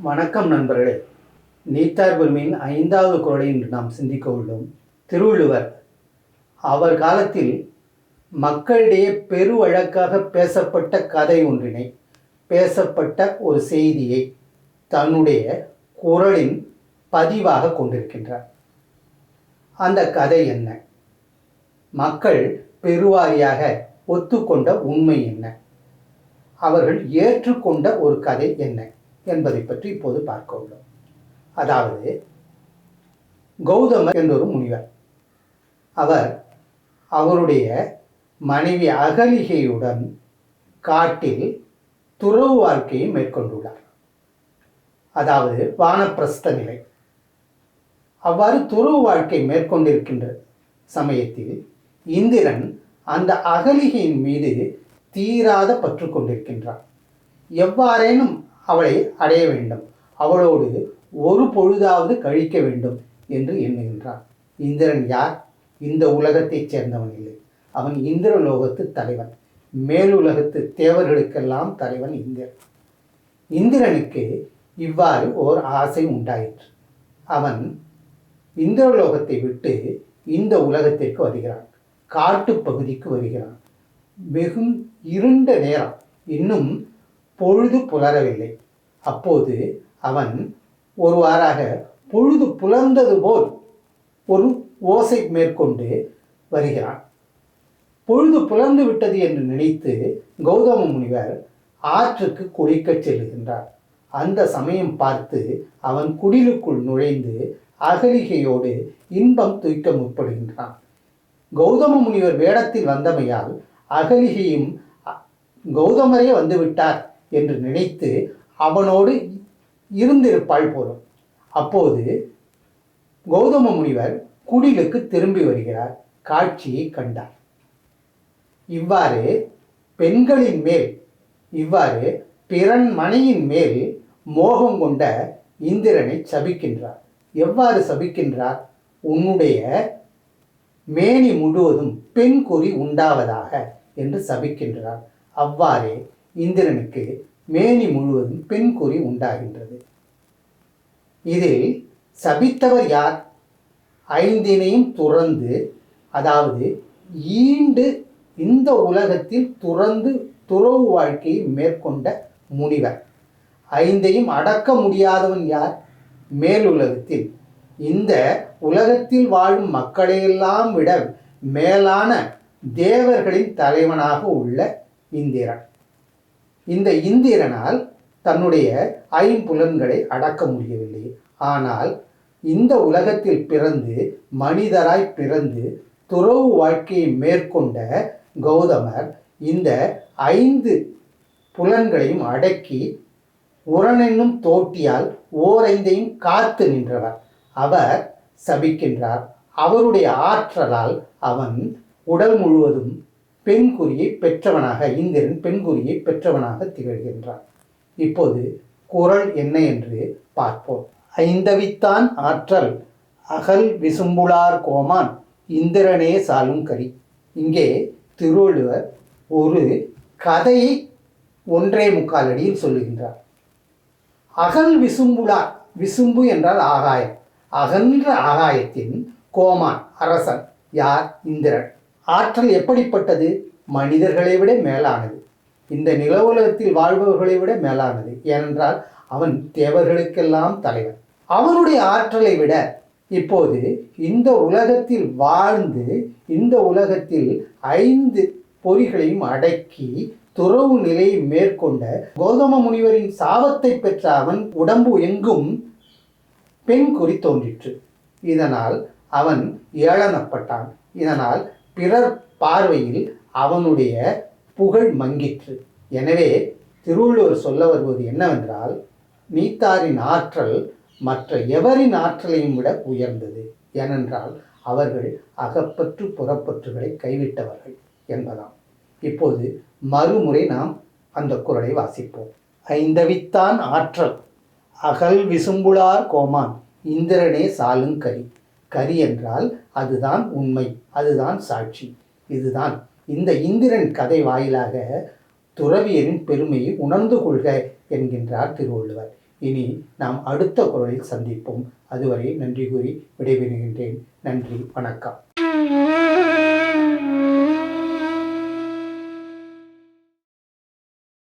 வணக்கம் நண்பர்களே. நீத்தார் பெருமையின் ஐந்தாவது குரலை இன்று நாம் சிந்திக்க உள்ளோம். திருவள்ளுவர் அவர் காலத்தில் மக்களிடையே பெருவழக்காக பேசப்பட்ட கதை ஒன்றினை பேசப்பட்ட ஒரு செய்தியை தன்னுடைய குரலின் பதிவாக கொண்டிருக்கின்றார். அந்த கதை என்ன? மக்கள் பெருவாரியாக ஒத்துக்கொண்ட உண்மை என்ன? அவர்கள் ஏற்றுக்கொண்ட ஒரு கதை என்ன? என்பதை பற்றி இப்போது பார்க்க உள்ளோம். அதாவது கௌதமர் என்றொரு முனிவர். அவர் அவருடைய மனைவி அகலிகையுடன் காட்டில் துறவு வாழ்க்கையை மேற்கொண்டுள்ளார். அதாவது வானப்பிரஸ்த நிலை. அவ்வாறு துறவு வாழ்க்கை மேற்கொண்டிருக்கின்ற சமயத்தில் இந்திரன் அந்த அகலிகையின் மீது தீராத பற்று கொண்டிருக்கின்றான். எவ்வாறேனும் அவளை அடைய வேண்டும். அவளோடு ஒரு பொழுதாவது கழிக்க வேண்டும் என்று எண்ணுகின்றான். இந்திரன் யார்? இந்த உலகத்தைச் சேர்ந்தவன் இல்லை. அவன் இந்திரலோகத்து தலைவன். மேலுலகத்து தேவர்களுக்கெல்லாம் தலைவன் இந்திரன். இந்திரனுக்கு இவ்வாறு ஓர் ஆசை உண்டாயிற்று. அவன் இந்திரலோகத்தை விட்டு இந்த உலகத்திற்கு வருகிறான். காட்டுப் பகுதிக்கு வருகிறான். வெகும் இருண்ட நேரம். இன்னும் பொழுது புலரவில்லை. அப்போது அவன் ஒருவாறாக பொழுது புலர்ந்தது போல் ஒரு ஓசை மேற்கொண்டு வருகிறான். பொழுது புலர்ந்து விட்டது என்று நினைத்து கௌதம முனிவர் ஆற்றுக்கு குளிக்கச் செல்லுகின்றார். அந்த சமயம் பார்த்து அவன் குடிலுக்குள் நுழைந்து அகலிகையோடு இன்பம் துய்க்க முற்படுகின்றான். கௌதம முனிவர் வேடத்தில் வந்தமையால் அகலிகையும் கௌதமரே வந்துவிட்டார். என்று நினைத்து அவனோடு இருந்திருப்பாள் போலும். அப்போது கௌதம முனிவர் குடிலுக்கு திரும்பி வருகிறார். காட்சியை கண்டார். இவ்வாறு பெண்களின் மேல் இவ்வாறு பிறன் மனையின் மேல் மோகம் கொண்ட இந்திரனை சபிக்கின்றார். எவ்வாறு சபிக்கின்றார்? உன்னுடைய மேனி முழுவதும் பெண் குறி உண்டாவதாக என்று சபிக்கின்றார். அவ்வாறே இந்திரனுக்கு மேனி முழுவதும் பெண் குறி உண்டாகின்றது. இதில் சபித்தவர் யார்? ஐந்தினையும் துறந்து அதாவது ஈண்டு இந்த உலகத்தில் துறந்து துறவு வாழ்க்கையை மேற்கொண்ட முனிவர். ஐந்தையும் அடக்க முடியாதவன் யார்? மேலுலகத்தில். இந்த உலகத்தில் வாழும் மக்களையெல்லாம் விட மேலான தேவர்களின் தலைவனாக உள்ள இந்திரன். இந்த இந்திரனால் தன்னுடைய ஐம்புலன்களை அடக்க முடியவில்லை. ஆனால் இந்த உலகத்தில் பிறந்து மனிதராய் பிறந்து துறவு வாழ்க்கையை மேற்கொண்ட கௌதமர் இந்த ஐந்து புலன்களையும் அடக்கி உரனென்னும் தோட்டியால் ஓரைந்தையும் காத்து நின்றவர். அவர் சபிக்கின்றார். அவருடைய ஆற்றலால் அவன் உடல் முழுவதும் பெண்குறியை பெற்றவனாக இந்திரன் பெண்குறியை பெற்றவனாக திகழ்கின்றான். இப்போது குரல் என்ன என்று பார்ப்போம். ஐந்தவித்தான் ஆற்றல் அகல் விசும்புளார் கோமான் இந்திரனே சாலும் கரி. இங்கே திருவள்ளுவர் ஒரு கதையை ஒன்றே முக்கால் அடியில் சொல்லுகின்றார். அகல் விசும்புளார் விசும்பு என்றால் ஆகாயம். அகன்ற ஆகாயத்தின் கோமான் அரசன் யார்? இந்திரன். ஆற்றல் எப்படிப்பட்டது? மனிதர்களை விட மேலானது. இந்த நில உலகத்தில் வாழ்பவர்களை விட மேலானது. ஏனென்றால் அவன் தேவர்களுக்கெல்லாம் தலைவன். அவனுடைய ஆற்றலை விட இப்போது இந்த உலகத்தில் வாழ்ந்து இந்த உலகத்தில் ஐந்து பொறிகளையும் அடக்கி துறவு நிலையை மேற்கொண்ட கௌதம முனிவரின் சாபத்தை பெற்ற அவன் உடம்பு எங்கும் பெண் குறி தோன்றிற்று. இதனால் அவன் ஏளனப்பட்டான். இதனால் பிறர் பார்வையில் அவனுடைய புகழ் மங்கிற்று. எனவே திருவள்ளுவர் சொல்ல வருவது என்னவென்றால் நீத்தாரின் ஆற்றல் மற்ற எவரின் ஆற்றலையும் விட உயர்ந்தது ஏனென்றால் அவர்கள் அகப்பற்று புறப்பற்றுகளை கைவிட்டவர்கள் என்பதாம். இப்போது மறுமுறை நாம் அந்த குரலை வாசிப்போம். ஐந்தவித்தான் ஆற்றல் அகல் விசும்புளார் கோமான் இந்திரனே சாலுங் கரி கரி என்றால் அதுதான் உண்மை அதுதான் சாட்சி. இதுதான். இந்த இந்திரன் கதை வாயிலாக துறவியரின் பெருமையை உணர்ந்து கொள்க என்கின்றார் திருவள்ளுவர். இனி நாம் அடுத்த குரலில் சந்திப்போம். அதுவரை நன்றி கூறி விடைபெறுகின்றேன். நன்றி வணக்கம்.